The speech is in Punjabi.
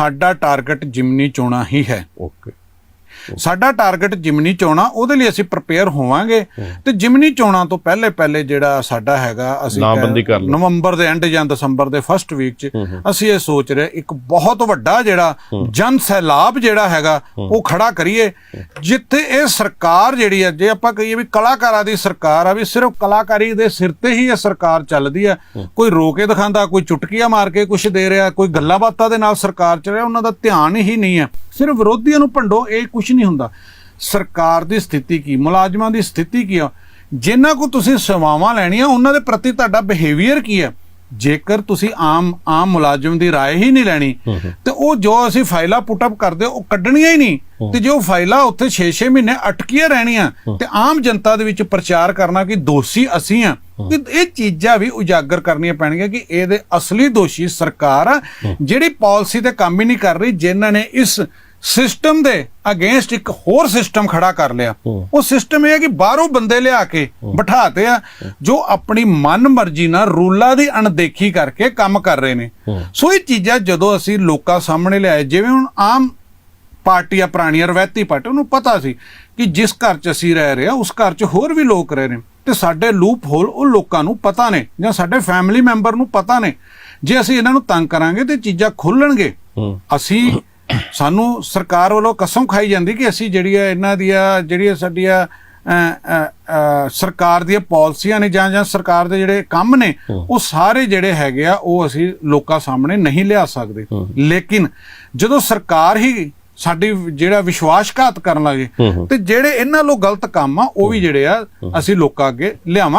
ਸਾਡਾ ਟਾਰਗੇਟ ਜਿਮਨੀ ਚੋਣਾ ਹੀ ਹੈ। ਓਕੇ ਸਾਡਾ ਟਾਰਗੇਟ ਜਿਮਨੀ ਚੋਣਾ ਉਹਦੇ ਲਈ ਅਸੀਂ ਪ੍ਰਪੇਅਰ ਹੋਵਾਂਗੇ। ਤੇ ਜਿਮਨੀ ਚੋਣਾ ਤੋਂ ਪਹਿਲੇ ਪਹਿਲੇ ਜਿਹੜਾ ਸਾਡਾ ਹੈਗਾ ਅਸੀਂ। ਨਵੰਬਰ ਦੇ ਐਂਡ ਜਾਂ ਦਸੰਬਰ ਦੇ ਫਸਟ ਵੀਕ ਚ ਅਸੀਂ ਇਹ ਸੋਚ ਰਹੇ ਇੱਕ ਬਹੁਤ ਵੱਡਾ ਜਿਹੜਾ ਜਨ ਸੈਲਾਬ ਜਿਹੜਾ ਹੈਗਾ ਉਹ ਖੜਾ ਕਰੀਏ। ਜਿੱਥੇ ਇਹ ਸਰਕਾਰ ਜਿਹੜੀ ਹੈ ਜੇ ਆਪਾਂ ਕਹੀਏ ਵੀ ਕਲਾਕਾਰਾਂ ਦੀ ਸਰਕਾਰ ਆ ਵੀ ਸਿਰਫ ਕਲਾਕਾਰੀ ਦੇ ਸਿਰ ਤੇ ਹੀ ਇਹ ਸਰਕਾਰ ਚੱਲਦੀ ਹੈ। ਕੋਈ ਰੋ ਕੇ ਦਿਖਾਉਂਦਾ ਕੋਈ ਚੁਟਕੀਆਂ ਮਾਰ ਕੇ ਕੁਝ ਦੇ ਰਿਹਾ ਕੋਈ ਗੱਲਾਂ ਬਾਤਾਂ ਦੇ ਨਾਲ ਸਰਕਾਰ ਚੱਲ ਰਿਹਾ ਉਹਨਾਂ ਦਾ ਧਿਆਨ ਹੀ ਨਹੀਂ ਹੈ। ਸਿਰਫ ਵਿਰੋਧੀਆਂ ਨੂੰ ਭੰਡੋ, ਇਹ ਕੁਝ ਨਹੀਂ ਹੁੰਦਾ। ਸਰਕਾਰ ਦੀ ਸਥਿਤੀ ਕੀ, ਮੁਲਾਜ਼ਮਾਂ ਦੀ ਸਥਿਤੀ ਕੀ ਆ? ਜਿਨ੍ਹਾਂ ਕੋ ਤੁਸੀਂ ਸੇਵਾਵਾਂ ਲੈਣੀਆਂ, ਉਹਨਾਂ ਦੇ ਪ੍ਰਤੀ ਤੁਹਾਡਾ ਬਿਹੇਵੀਅਰ ਕੀ ਹੈ ਜੇਕਰ ਤੁਸੀਂ ਆਮ ਆਮ ਮੁਲਾਜ਼ਮ ਦੀ رائے ਹੀ ਨਹੀਂ ਲੈਣੀ ਤੇ ਉਹ ਜੋ ਅਸੀਂ ਫਾਈਲਾਂ ਪੁੱਟ ਅਪ ਕਰਦੇ ਉਹ ਕੱਢਣੀਆਂ ਹੀ ਨਹੀਂ ਤੇ ਜੋ ਫਾਈਲਾਂ ਉੱਥੇ 6-6 ਮਹੀਨੇ ਅਟਕੀਆਂ ਰਹਿਣੀਆਂ ਤੇ ਆਮ ਜਨਤਾ ਦੇ ਵਿੱਚ ਪ੍ਰਚਾਰ ਕਰਨਾ ਕਿ ਦੋਸ਼ੀ ਅਸੀਂ ਆ ਕਿ ਇਹ ਚੀਜ਼ਾਂ ਵੀ ਉਜਾਗਰ ਕਰਨੀਆਂ ਪੈਣਗੀਆਂ ਕਿ ਇਹਦੇ ਅਸਲੀ ਦੋਸ਼ੀ ਸਰਕਾਰ ਆ ਜਿਹੜੀ ਪਾਲਿਸੀ ਤੇ ਕੰਮ ਹੀ ਨਹੀਂ ਕਰ ਰਹੀ ਜਿਨ੍ਹਾਂ ਨੇ ਇਸ ਸਿਸਟਮ ਦੇ ਅਗੇਂਸਟ ਇੱਕ ਹੋਰ ਸਿਸਟਮ ਖੜਾ ਕਰ ਲਿਆ। ਉਹ ਸਿਸਟਮ ਇਹ ਹੈ ਕਿ ਬਾਹਰੋਂ ਬੰਦੇ ਲਿਆ ਕੇ ਬਿਠਾਤੇ ਆ ਜੋ ਆਪਣੀ ਮਨ ਮਰਜ਼ੀ ਨਾਲ ਰੂਲਾਂ ਦੀ ਅਣਦੇਖੀ ਕਰਕੇ ਕੰਮ ਕਰ ਰਹੇ ਨੇ। ਸੋ ਇਹ ਚੀਜ਼ਾਂ ਜਦੋਂ ਅਸੀਂ ਲੋਕਾਂ ਸਾਹਮਣੇ ਲਿਆਏ ਜਿਵੇਂ ਹੁਣ ਆਮ ਪਾਰਟੀਆਂ ਪੁਰਾਣੀਆਂ ਰਵਾਇਤੀ ਪਾਰਟੀ ਉਹਨੂੰ ਪਤਾ ਸੀ ਕਿ ਜਿਸ ਘਰ 'ਚ ਅਸੀਂ ਰਹਿ ਰਹੇ ਹਾਂ ਉਸ ਘਰ 'ਚ ਹੋਰ ਵੀ ਲੋਕ ਰਹਿ ਰਹੇ ਨੇ। ਤੇ ਸਾਡੇ ਲੂਪ ਹੋਲ ਉਹ ਲੋਕਾਂ ਨੂੰ ਪਤਾ ਨੇ ਜਾਂ ਸਾਡੇ ਫੈਮਿਲੀ ਮੈਂਬਰ ਨੂੰ ਪਤਾ ਨੇ। ਜੇ ਅਸੀਂ ਇਹਨਾਂ ਨੂੰ ਤੰਗ ਕਰਾਂਗੇ ਤੇ ਚੀਜ਼ਾਂ ਖੁੱਲਣਗੇ ਅਸੀਂ ਸਾਨੂੰ ਸਰਕਾਰ ਵੱਲੋਂ ਕਸਮ ਖਾਈ ਜਾਂਦੀ ਕਿ ਅਸੀਂ ਜਿਹੜੀਆਂ ਇਹਨਾਂ ਦੀਆਂ ਜਿਹੜੀਆਂ ਸਾਡੀਆਂ ਸਰਕਾਰ ਦੀਆਂ ਪਾਲਿਸੀਆਂ ਨੇ ਜਾਂ ਜਾਂ ਸਰਕਾਰ ਦੇ ਜਿਹੜੇ ਕੰਮ ਨੇ ਉਹ ਸਾਰੇ ਜਿਹੜੇ ਹੈਗੇ ਆ ਉਹ ਅਸੀਂ ਲੋਕਾਂ ਸਾਹਮਣੇ ਨਹੀਂ ਲਿਆ ਸਕਦੇ। ਲੇਕਿਨ ਜਦੋਂ ਸਰਕਾਰ ਹੀ ਸਾਡੀ ਜਿਹੜਾ ਵਿਸ਼ਵਾਸਘਾਤ ਕਰਨ ਲੱਗੇ ਤੇ ਜਿਹੜੇ ਇਹਨਾਂ ਲੋ ਗਲਤ ਕੰਮ ਆ ਉਹ ਵੀ ਜਿਹੜੇ ਆ ਅਸੀਂ ਲੋਕਾਂ ਅੱਗੇ ਲਿਆਵਾਂ